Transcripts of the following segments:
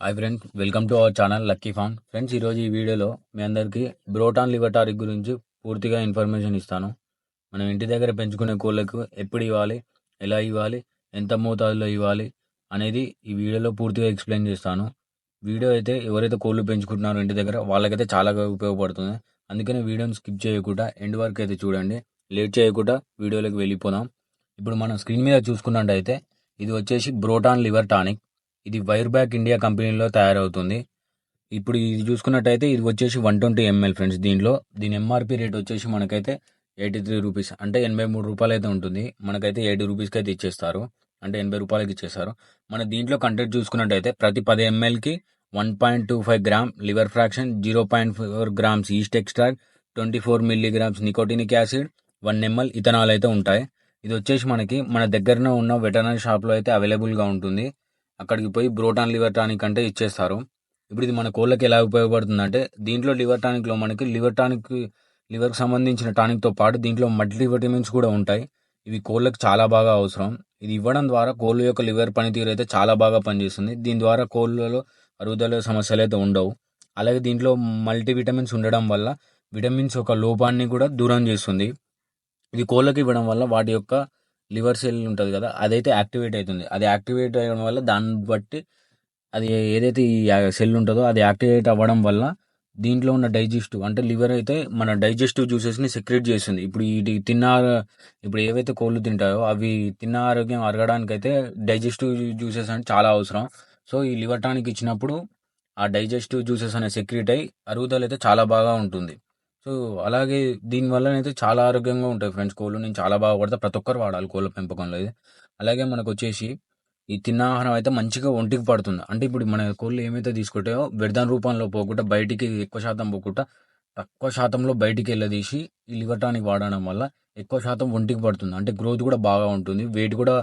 Hi friends welcome to our channel lucky farm friends ఈరోజు ఈ వీడియోలో మీ అందరికీ బ్రోటాన్ లివర్ టానిక్ గురించి పూర్తిగా ఇన్ఫర్మేషన్ ఇస్తాను. మనం ఇంటి దగ్గర పెంచుకునే కోళ్ళకు ఎప్పుడు ఇవ్వాలి ఎలా ఇవ్వాలి ఎంత మోతాదులో ఇవ్వాలి అనేది ఈ వీడియోలో పూర్తిగా ఎక్స్ప్లెయిన్ చేస్తాను. వీడియో అయితే ఎవరైతే కోళ్ళు పెంచుకుంటున్నారో ఇంటి దగ్గర వాళ్ళకైతే చాలా ఉపయోగపడుతుంది. అందుకని వీడియోని స్కిప్ చేయకుండా ఎండ్ వరకు అయితే చూడండి. లేట్ చేయకుండా వీడియోలోకి వెళ్ళిపోదాం. ఇప్పుడు మనం స్క్రీన్ మీద చూసుకున్నట్టయితే ఇది వచ్చేసి బ్రోటాన్ లివర్ టానిక్ ఇది వైర్ బ్యాక్ ఇండియా కంపెనీలో తయారవుతుంది. ఇప్పుడు ఇది చూసుకున్నట్టయితే ఇది వచ్చేసి వన్ ట్వంటీ ఎంఎల్ ఫ్రెండ్స్ దీనిలో. దీని ఎంఆర్పి రేట్ వచ్చేసి మనకైతే ఎయిటీ త్రీ రూపీస్. అంటే ఎనభై మూడు రూపాయలు అయితే ఉంటుంది. మనకైతే ఎయిటీ రూపీస్కి అయితే ఇచ్చేస్తారు. అంటే ఎనభై రూపాయలకి ఇచ్చేస్తారు. మన దీంట్లో కంటెంట్ చూసుకున్నట్టయితే ప్రతి పది ఎంఎల్కి one point two five gram liver fraction zero point four grams yeast extract twenty four milligrams nicotinic acid one ML ethanol అయితే ఉంటాయి. ఇది వచ్చేసి మనకి మన దగ్గరనే ఉన్న వెటర్నరీ షాప్లో అయితే అవైలబుల్గా ఉంటుంది. అక్కడికి పోయి బ్రోటాన్ లివర్ టానిక్ అంటే ఇచ్చేస్తారు. ఇప్పుడు ఇది మన కోళ్ళకి ఎలా ఉపయోగపడుతుందంటే దీంట్లో లివర్ టానిక్లో మనకి లివర్ టానిక్ లివర్కి సంబంధించిన టానిక్తో పాటు దీంట్లో మల్టీ విటమిన్స్ కూడా ఉంటాయి. ఇవి కోళ్ళకి చాలా బాగా అవసరం. ఇది ఇవ్వడం ద్వారా కోళ్ళ యొక్క లివర్ పనితీరు అయితే చాలా బాగా పనిచేస్తుంది. దీని ద్వారా కోళ్ళలో అరుగుదల సమస్యలు అయితే ఉండవు. అలాగే దీంట్లో మల్టీ విటమిన్స్ ఉండడం వల్ల విటమిన్స్ యొక్క లోపాన్ని కూడా దూరం చేస్తుంది. ఇది కోళ్ళకి ఇవ్వడం వల్ల వాటి యొక్క లివర్ సెల్ ఉంటుంది కదా అదైతే యాక్టివేట్ అవుతుంది అది యాక్టివేట్ అవ్వడం వల్ల దాన్ని బట్టి అది ఏదైతే ఈ సెల్ ఉంటుందో అది యాక్టివేట్ అవ్వడం వల్ల దీంట్లో ఉన్న డైజెస్టివ్ అంటే లివర్ అయితే మన డైజెస్టివ్ జ్యూసెస్ని సెక్రెట్ చేస్తుంది. ఇప్పుడు ఇది తిన్న ఇప్పుడు ఏవైతే కోళ్ళు తింటాయో అవి తిన్న ఆరోగ్యం అరగడానికి అయితే డైజెస్టివ్ జ్యూసెస్ అంటే చాలా అవసరం. సో ఈ లివర్ టానిక్ ఇచ్చినప్పుడు ఆ డైజెస్టివ్ జ్యూసెస్ అనే సెక్రెట్ అయ్యి అరుగుదల అయితే చాలా బాగా ఉంటుంది. సో అలాగే దీనివల్లనైతే చాలా ఆరోగ్యంగా ఉంటాయి ఫ్రెండ్స్. కోళ్ళు నేను చాలా బాగా పడతా ప్రతి ఒక్కరు వాడాలి కోళ్ళ పెంపకంలో ఇది అలాగే మనకు వచ్చేసి ఈ తిన్న ఆహారం అయితే మంచిగా ఒంటికి పడుతుంది. అంటే ఇప్పుడు మన కోళ్ళు ఏమైతే తీసుకుంటాయో వ్యర్థం రూపంలో పోకుండా బయటికి ఎక్కువ శాతం పోకుండా తక్కువ శాతంలో బయటికి వెళ్ళదీసి ఈ వాడడం వల్ల ఎక్కువ శాతం ఒంటికి పడుతుంది. అంటే గ్రోత్ కూడా బాగా ఉంటుంది. వెయిట్ కూడా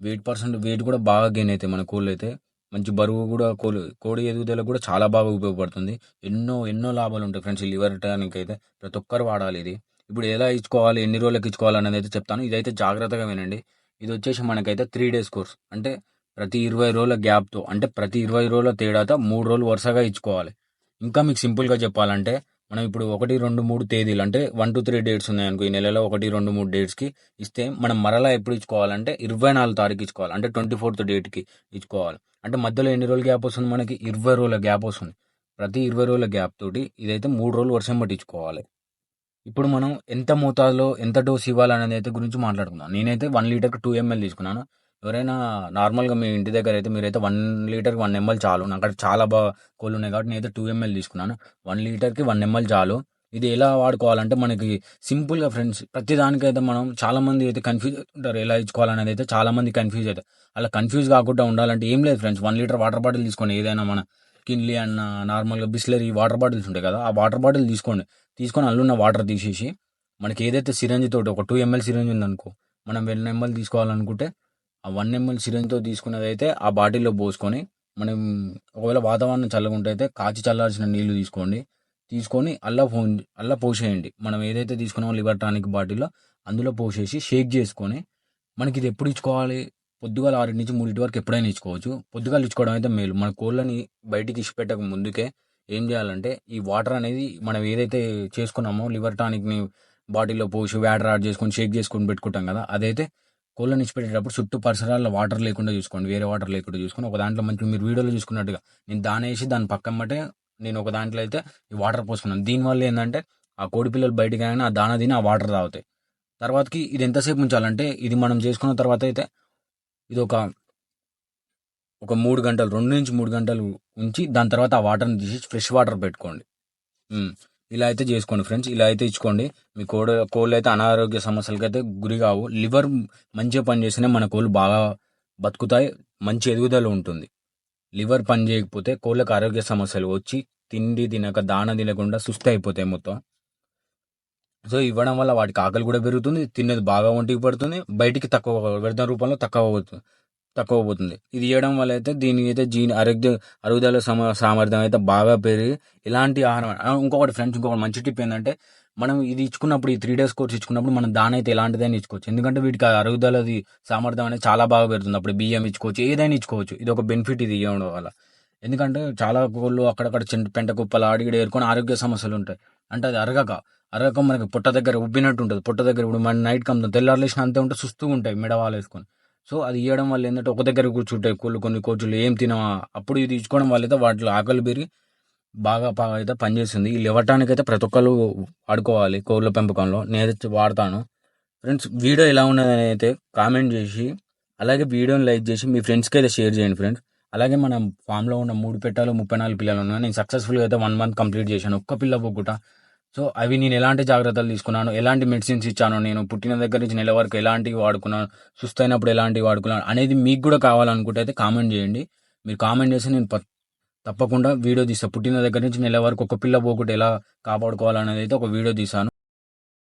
వెయిట్ పర్సెంట్ వెయిట్ కూడా బాగా గెయిన్ అవుతాయి మన కోళ్ళు అయితే. మంచి బరువు కూడా కోడి కోడి ఎదుగుదల కూడా చాలా బాగా ఉపయోగపడుతుంది. ఎన్నో ఎన్నో లాభాలు ఉంటాయి ఫ్రెండ్స్ ఈ లివర్ టానిక్ అయితే ప్రతి ఒక్కరు వాడాలి ఇది. ఇప్పుడు ఎలా ఇచ్చుకోవాలి ఎన్ని రోజులకు ఇచ్చుకోవాలి అనేది అయితే చెప్తాను. ఇదైతే జాగ్రత్తగా వినండి. ఇది వచ్చేసి మనకైతే త్రీ డేస్ కోర్స్. అంటే ప్రతి ఇరవై రోజుల గ్యాప్తో అంటే ప్రతి ఇరవై రోజుల తేడాతో మూడు రోజులు వరుసగా ఇచ్చుకోవాలి. ఇంకా మీకు సింపుల్గా చెప్పాలంటే మనం ఇప్పుడు ఒకటి రెండు మూడు తేదీలు అంటే వన్ టూ త్రీ డేట్స్ ఉన్నాయనుకో ఈ నెలలో ఒకటి రెండు మూడు డేట్స్కి ఇస్తే మనం మరలా ఎప్పుడు ఇచ్చుకోవాలంటే ఇరవై నాలుగు తారీఖు ఇచ్చుకోవాలి. అంటే ట్వంటీ ఫోర్త్ డేట్కి ఇచ్చుకోవాలి. అంటే మధ్యలో ఎన్ని రోజులు గ్యాప్ వస్తుంది మనకి? ఇరవై రోజుల గ్యాప్ వస్తుంది. ప్రతి ఇరవై రోజుల గ్యాప్ తోటి ఇదైతే మూడు రోజులు వర్షం పట్టించుకోవాలి ఇప్పుడు మనం ఎంత మోతాదులో ఎంత డోస్ ఇవ్వాలనేది అయితే గురించి మాట్లాడుకుందాం. నేనైతే వన్ లీటర్కి టూ ఎంఎల్ తీసుకున్నాను. ఎవరైనా నార్మల్గా మీ ఇంటి దగ్గర అయితే మీరైతే వన్ లీటర్కి వన్ ఎంఎల్ చాలు. నాకు అక్కడ చాలా బాగా కోళ్ళు ఉన్నాయి కాబట్టి నేనైతే టూ ఎంఎల్ తీసుకున్నాను. వన్ లీటర్కి వన్ ఎంఎల్ చాలు. ఇది ఎలా వాడుకోవాలంటే మనకి సింపుల్గా ఫ్రెండ్స్ ప్రతిదానికైతే మనం చాలా మంది అయితే కన్ఫ్యూజ్ ఉంటారు ఎలా ఇచ్చుకోవాలనేది అయితే చాలామంది కన్ఫ్యూజ్ అవుతారు అలా కన్ఫ్యూజ్ కాకుండా ఉండాలంటే ఏం లేదు friends. One litre water bottle తీసుకోండి ఏదైనా మన కిన్లీ అన్న నార్మల్గా బిస్లరీ వాటర్ బాటిల్స్ ఉంటాయి కదా ఆ వాటర్ బాటిల్ తీసుకోండి. తీసుకొని అల్లున్న వాటర్ తీసేసి మనకి ఏదైతే సిరంజ్ తోటి ఒక టూ ఎంఎల్ సిరంజ్ ఉందనుకో మనం వెళ్ళిన ఎంఎల్ తీసుకోవాలనుకుంటే ఆ వన్ ఎంఎల్ సిరంజ్తో తీసుకున్నది అయితే ఆ బాటిల్లో పోసుకొని మనం ఒకవేళ వాతావరణం చల్లగుంటే అయితే కాచి చల్లాల్సిన నీళ్ళు తీసుకోండి. తీసుకొని అల్లా పో అల్లా పోసేయండి. మనం ఏదైతే తీసుకున్నామో లివర్ టానిక్ బాటిల్లో అందులో పోసేసి షేక్ చేసుకొని మనకి ఇది ఎప్పుడు ఇచ్చుకోవాలి? పొద్దుగాల ఆరింటి నుంచి మూడింటి వరకు ఎప్పుడైనా ఇచ్చుకోవచ్చు. పొద్దుగాలు ఇచ్చుకోవడం అయితే మేలు. మన కోళ్ళని బయటికి ఇచ్చిపెట్టక ముందుకే ఏం చేయాలంటే ఈ వాటర్ అనేది మనం ఏదైతే చేసుకున్నామో లివర్ టానిక్ని బాటిల్లో పోసి వ్యాటర్ యాడ్ చేసుకొని షేక్ చేసుకొని పెట్టుకుంటాం కదా అదైతే కోళ్ళని ఇచ్చిపెట్టేటప్పుడు చుట్టూ పరిసరాల్లో వాటర్ లేకుండా చూసుకోండి వేరే వాటర్ లేకుండా చూసుకొని ఒక దాంట్లో మంచి మీరు వీడియోలో చూసుకున్నట్టుగా నేను దాని వేసి దాని పక్కమ్మటే నేను ఒక దాంట్లో అయితే ఈ వాటర్ పోసుకున్నాను. దీనివల్ల ఏంటంటే ఆ కోడి పిల్లలు బయటికి అయినా ఆ దాన తిని ఆ వాటర్ తాగుతాయి. తర్వాతకి ఇది ఎంతసేపు ఉంచాలంటే ఇది మనం చేసుకున్న తర్వాత అయితే ఇది ఒక ఒక మూడు గంటలు రెండు నుంచి మూడు గంటలు ఉంచి దాని తర్వాత ఆ వాటర్ని తీసి ఫ్రెష్ వాటర్ పెట్టుకోండి. ఇలా అయితే చేసుకోండి ఫ్రెండ్స్ ఇలా అయితే ఇచ్చుకోండి. మీ కోడి కోళ్ళు అయితే అనారోగ్య సమస్యలకి అయితే గురి కావు. లివర్ మంచిగా పనిచేస్తేనే మన కోళ్ళు బాగా బతుకుతాయి మంచి ఎదుగుదల ఉంటుంది. లివర్ పని చేయకపోతే కోళ్ళకు ఆరోగ్య సమస్యలు వచ్చి తిండి తినక దాన తినకుండా సుస్థి అయిపోతాయి మొత్తం. సో ఇవ్వడం వల్ల వాటికి ఆకలి కూడా పెరుగుతుంది తినేది బాగా ఒంటికి పడుతుంది బయటికి తక్కువ వ్యర్థం రూపంలో తక్కువ అవుతుంది. తక్కువ పోతుంది ఇది చేయడం వల్ల అయితే దీని అయితే జీని ఆరోగ్య అరుగుదల సమ సామర్థ్యం అయితే బాగా పెరిగి ఇలాంటి ఆహారం ఇంకొకటి ఫ్రెండ్స్ ఇంకొకటి మంచి టిప్ ఏంటంటే మనం ఇది ఇచ్చుకున్నప్పుడు ఈ త్రీ డేస్ కోర్స్ ఇచ్చుకున్నప్పుడు మనం దాని అయితే ఎలాంటిదైనా ఇచ్చుకోవచ్చు. ఎందుకంటే వీటికి అరుగుదలది సామర్థ్యం అనేది చాలా బాగా పెరుగుతుంది. అప్పుడు బియ్యం ఇచ్చుకోవచ్చు ఏదైనా ఇచ్చుకోవచ్చు. ఇది ఒక బెనిఫిట్ ఇది ఇవ్వడం వల్ల. ఎందుకంటే చాలా కోళ్ళు అక్కడక్కడ చిన్న పెంట కుప్పలు ఆడిగిడ ఏరుకొని ఆరోగ్య సమస్యలు ఉంటాయి. అంటే అది అరగక అరగక మనకి పొట్ట దగ్గర ఉబ్బినట్టు ఉంటుంది. పొట్ట దగ్గర ఇప్పుడు మన నైట్ కమ్ముతాం తెల్లారులేసిన అంతే ఉంటే సుస్తూ ఉంటాయి మెడవాలు వేసుకొని సో అది ఇవ్వడం వల్ల ఏంటంటే ఒక దగ్గర కూర్చుంటాయి కోళ్ళు కొన్ని కోచులు ఏం తినవా? అప్పుడు ఇది ఇచ్చుకోవడం వల్ల అయితే వాటిలో ఆకలి పెరిగి బాగా బాగా అయితే పనిచేస్తుంది ఈ ఇవ్వటానికి అయితే ప్రతి ఒక్కరు వాడుకోవాలి కోళ్ళ పెంపకంలో. నేనైతే వాడతాను. ఫ్రెండ్స్ వీడియో ఎలా ఉన్నదని అయితే కామెంట్ చేసి అలాగే వీడియోని లైక్ చేసి మీ ఫ్రెండ్స్కి అయితే షేర్ చేయండి ఫ్రెండ్స్. అలాగే మన ఫామ్లో ఉన్న మూడు పెట్టాలు ముప్పై నాలుగు పిల్లలు ఉన్నాయి నేను సక్సెస్ఫుల్గా అయితే వన్ మంత్ కంప్లీట్ చేశాను. ఒక్క పిల్ల పోకుండా సో అవి నేను ఎలాంటి జాగ్రత్తలు తీసుకున్నాను? ఎలాంటి మెడిసిన్స్ ఇచ్చాను నేను? పుట్టిన దగ్గర నుంచి నెల వరకు ఎలాంటివి వాడుకున్నాను? సుస్తైనప్పుడు ఎలాంటివి వాడుకున్నాను? అనేది మీకు కూడా కావాలనుకుంటే అయితే కామెంట్ చేయండి. మీరు కామెంట్ చేసి నేను తప్పకుండా వీడియో తీస్తాను పుట్టిన దగ్గర నుంచి నెల వరకు ఒక పిల్ల పోకుండా ఎలా కాపాడుకోవాలనేది అయితే ఒక వీడియో తీసాను